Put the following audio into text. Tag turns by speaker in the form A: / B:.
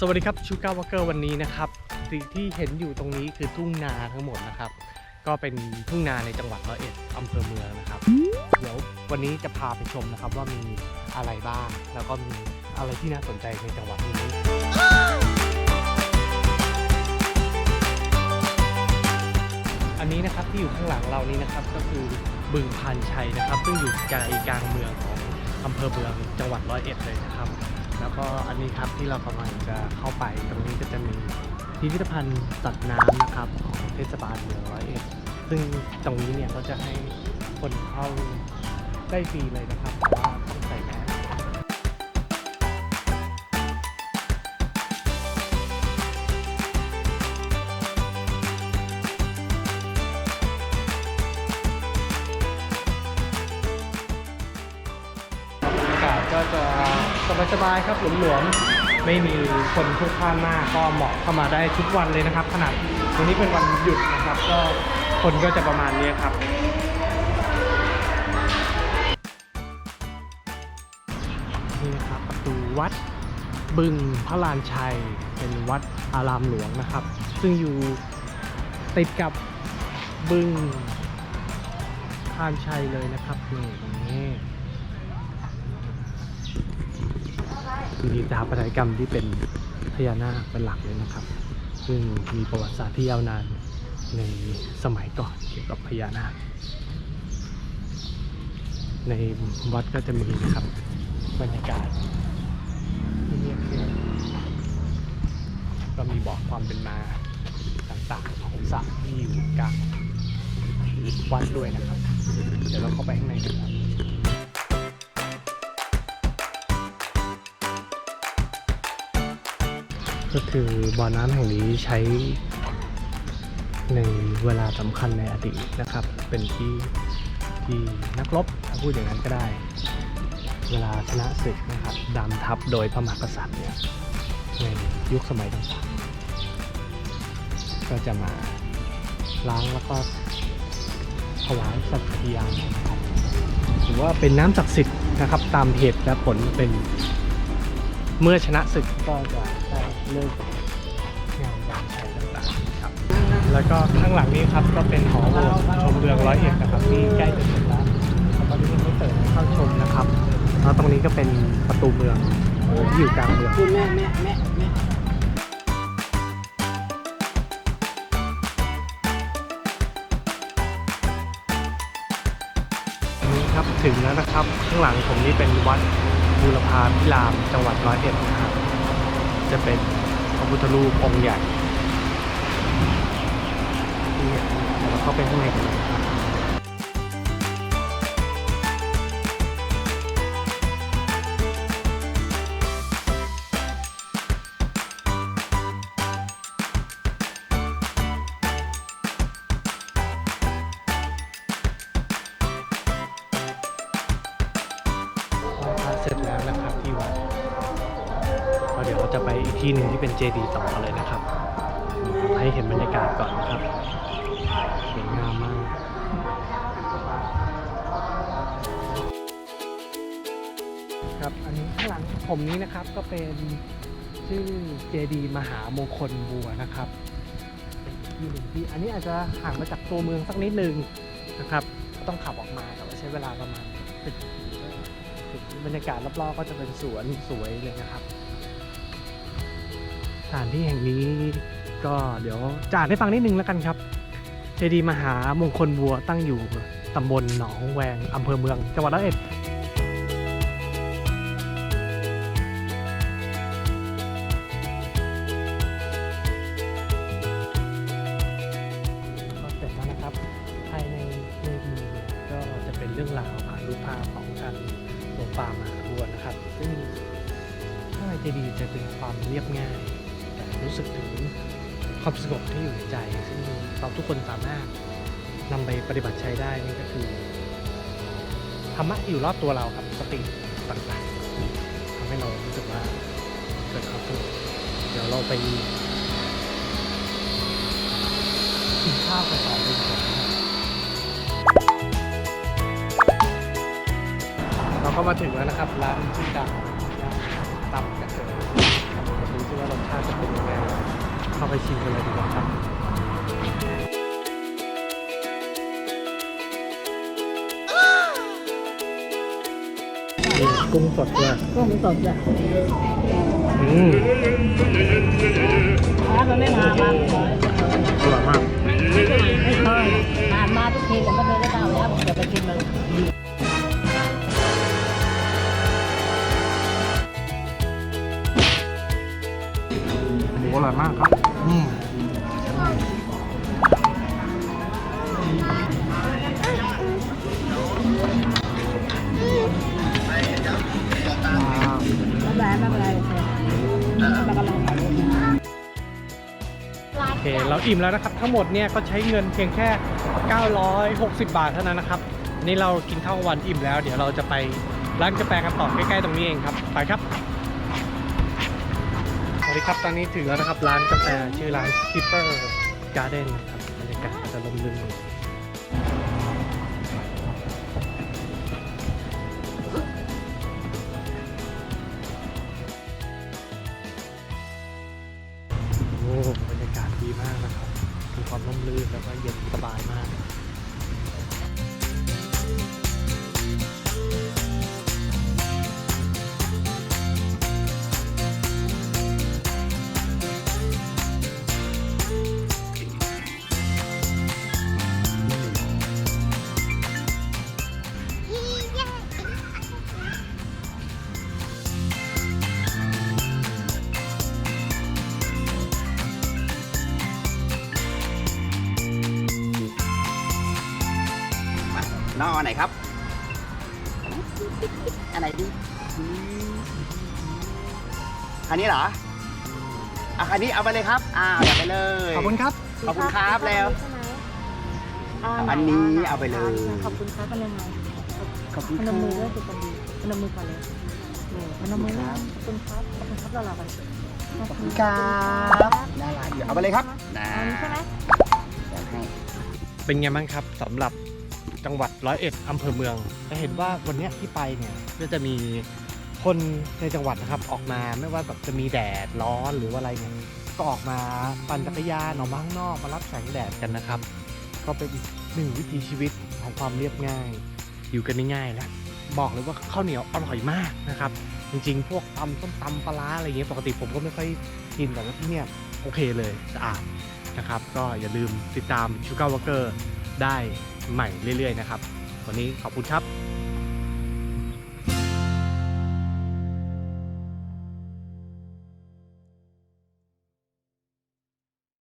A: สวัสดีครับชูการ์วอเกอร์วันนี้นะครับสิ่งที่เห็นอยู่ตรงนี้คือทุ่งนาทั้งหมดนะครับ ก็เป็นทุ่งนาในจังหวัดร้อยเอ็ดอำเภอเมืองนะครับ เดี๋ยววันนี้จะพาไปชมนะครับว่ามีอะไรบ้าง แล้วก็มีอะไรที่น่าสนใจในจังหวัดนี้อันนี้นะครับที่อยู่ข้างหลังเรานี้นะครับก็คือบึงพานชัยนะครับ ซึ่งอยู่ใจกลางเมืองของอำเภอเมืองจังหวัดร้อยเอ็ดเลยนะครับ แล้วก็อันนี้ครับที่เรากำลังจะเข้าไปตรงนี้ก็จะมีพิพิธภัณฑ์สัตว์น้ำนะครับของเทศบาลเมืองร้อยเอ็ดซึ่งตรงนี้เนี่ยก็จะให้คนเข้าได้ฟรีเลยนะครับแต่ว่าต้องใส่แมสอากาศก็จะ สบายๆครับหลวมๆไม่มีคนพลุกพล่านมากก็เหมาะเข้ามาได้ทุกวันเลยนะครับ ขนาดวันนี้เป็นวันหยุดนะครับ ก็คนก็จะประมาณนี้ครับนี่นะครับประตูวัดบึงพระลานชัย เป็นวัดอารามหลวงนะครับ ซึ่งอยู่ติดกับบึงพานชัยเลยนะครับนี่ตรงนี้ มีสถาปัตยกรรมที่เป็นพญานาคเป็นหลักเลยนะครับ ซึ่งมีประวัติศาสตร์ที่ยาวนานในสมัยก่อนเกี่ยวกับพญานาค ในวัดก็จะมีนะครับบรรยากาศที่เรียบเรียบก็มีบอกความเป็นมาต่างๆของสระที่อยู่กลางวัดด้วยนะครับ เดี๋ยวเราเข้าไปข้างในกันครับ ก็คือบ่อน้ำแห่งนี้ใช้ในเวลาสำคัญในอดีตนะครับ เป็นที่ที่นักรบถ้าพูดอย่างนั้นก็ได้ เวลาชนะศึกนะครับดำทัพโดยพระมหากษัตริย์เนี่ยในยุคสมัยต่างๆ ก็จะมาล้างแล้วก็ถวายสัตย์ปฏิญาณนะครับถือว่าเป็นน้ำศักดิ์สิทธิ์นะครับ ตามเหตุและผลเป็นเมื่อชนะศึกก็จะ เลิกงานยามชัยต่างๆครับ แล้วก็ข้างหลังนี้ครับก็เป็นหอโหวตชมเมืองร้อยเอ็ดนะครับที่ใกล้จะเสร็จแล้วตอนนี้ยังไม่เปิดให้เข้าชมนะครับแล้วตรงนี้ก็เป็นประตูเมืองที่อยู่กลางเมืองนนี้ครับถึงแล้วนะครับ ข้างหลังผมนี่เป็นวัดบูรพาพิรามจังหวัดร้อยเอ็ดนะครับ จะเป็นพระพุทธรูปองค์ใหญ่นี่เดี๋ยวเราเข้าไปข้างในกันเลย ที่หนึ่งที่เป็นเจดีย์ต่อเลยนะครับ ให้เห็นบรรยากาศก่อนนะครับสวยงามมากครับอันนี้ข้างหลังผมนี้นะครับก็เป็นชื่อเจดีย์มหามงคลบัวนะครับเป็นที่หนึ่งที่อันนี้อาจจะห่างมาจากตัวเมืองสักนิดนึงนะครับ ต้องขับออกมาแต่ว่าใช้เวลาประมาณสิบบรรยากาศรอบๆก็จะเป็นสวนสวยเลยนะครับ สถานที่แห่งนี้ก็เดี๋ยวจะอ่าให้ฟังนิดนึงแล้วกันครับ เจดีมหามงคลบัวตั้งอยู่ตำบลหนองแวงอำเภอเมืองจังหวัดร้อยเอ็ดก็เสร็จแล้วนะครับ ภายในเจดีเนี่ยก็จะเป็นเรื่องราวผ่านรูปภาพของการหลวงป่ามหาบัวนะครับ ซึ่งข้างในเจดีจะเป็นความเรียบง่าย รู้สึกถึงความสงบที่อยู่ในใจ ซึ่งเราทุกคนสามารถนำไปปฏิบัติใช้ได้นั่นก็คือธรรมะอยู่รอบตัวเราครับสติต่างๆทำให้เรารู้สึกว่าเกิดความสงบเดี๋ยวเราไปกินข้าวกันต่อเลยดีกว่านะครับเราก็มาถึงแล้วนะครับร้านชื่อดังย่านตำ เข้าไปชิมกันเลยดีกว่าครับมีกุ้งสดด้วย
B: กุ้งสดจ้ะ
A: อืม
B: ถ้ามันไม่มามาบ่อย
A: อร่อยมาก
B: ไม่เคยผ่านมาทุกทีแต่ไม่เคยได้ข้าวแล้วผมจะไปกินมัน
A: อร่อยมากครับอืมว้าว
B: ไม่เป็นไรไรโอเค เราอิ่
A: มแล้วนะครับ ทั้งหมดเนี่ยก็ใช้เงินเพียงแค่ 960 บาทเท่านั้นนะครับ นี่เรากินข้าววันอิ่มแล้ว เดี๋ยวเราจะไปร้านกาแฟกันต่อใกล้ๆตรงนี้เองครับ ไปครับ ดีครับ ตอนนี้ถึงแล้วนะครับ ร้านกาแฟชื่อร้าน Skipper Garden ครับบรรยากาศจะร่มรื่นโอ้บรรยากาศดีมากนะครับมีความร่มรื่นแล้วก็เย็นสบายมาก
C: น้องเอาอันไหนครับอันไหนดีคันนี้เหรออะคันนี้เอาไปเลยครับอ้าวอย่าไปเลย
A: ขอบคุณครับ
C: ขอบคุณครับแล้ว
B: ใช่ไหม
C: อันนี้เอาไปเลย
B: ขอบคุณครับเป็นยังไง
C: ขอบคุณ
B: พ
C: คนรั
B: มมือด้วย
C: บ
B: สิคนดีพนมมือก่อนเลยนี่พนมมือนะขอบคุณครับขอบคุณครับเราเรากัน
C: ขอบคุณครับน่ารักเดี๋ยวเอาไปเลยครับนะ
B: อันนี้ใช่ไหม
C: เดี๋ยวให้
A: เป็นไงบ้างครับสำหรับ จังหวัดร้อยเอ็ดอำเภอเมือง จะเห็นว่าวันนี้ที่ไปเนี่ยก็จะมีคนในจังหวัดนะครับออกมาไม่ว่าแบบจะมีแดดร้อนหรือว่าอะไรเนี่ยก็ออกมาปั่นจักรยานออกมาข้างนอกมารับแสงแดดกันนะครับ ก็เป็นอีกหนึ่งวิถีชีวิตของความเรียบง่าย อยู่กันง่ายๆและบอกเลยว่าข้าวเหนียวอร่อยมากนะครับ จริงๆ พวกตำส้มตำปลาอะไรเงี้ยปกติผมก็ไม่ค่อยกินแต่ว่าที่เนี่ยโอเคเลยสะอาดนะครับ ก็อย่าลืมติดตาม Sugar Walker ได้ ใหม่เรื่อยๆนะครับ วันนี้ขอบคุณครับ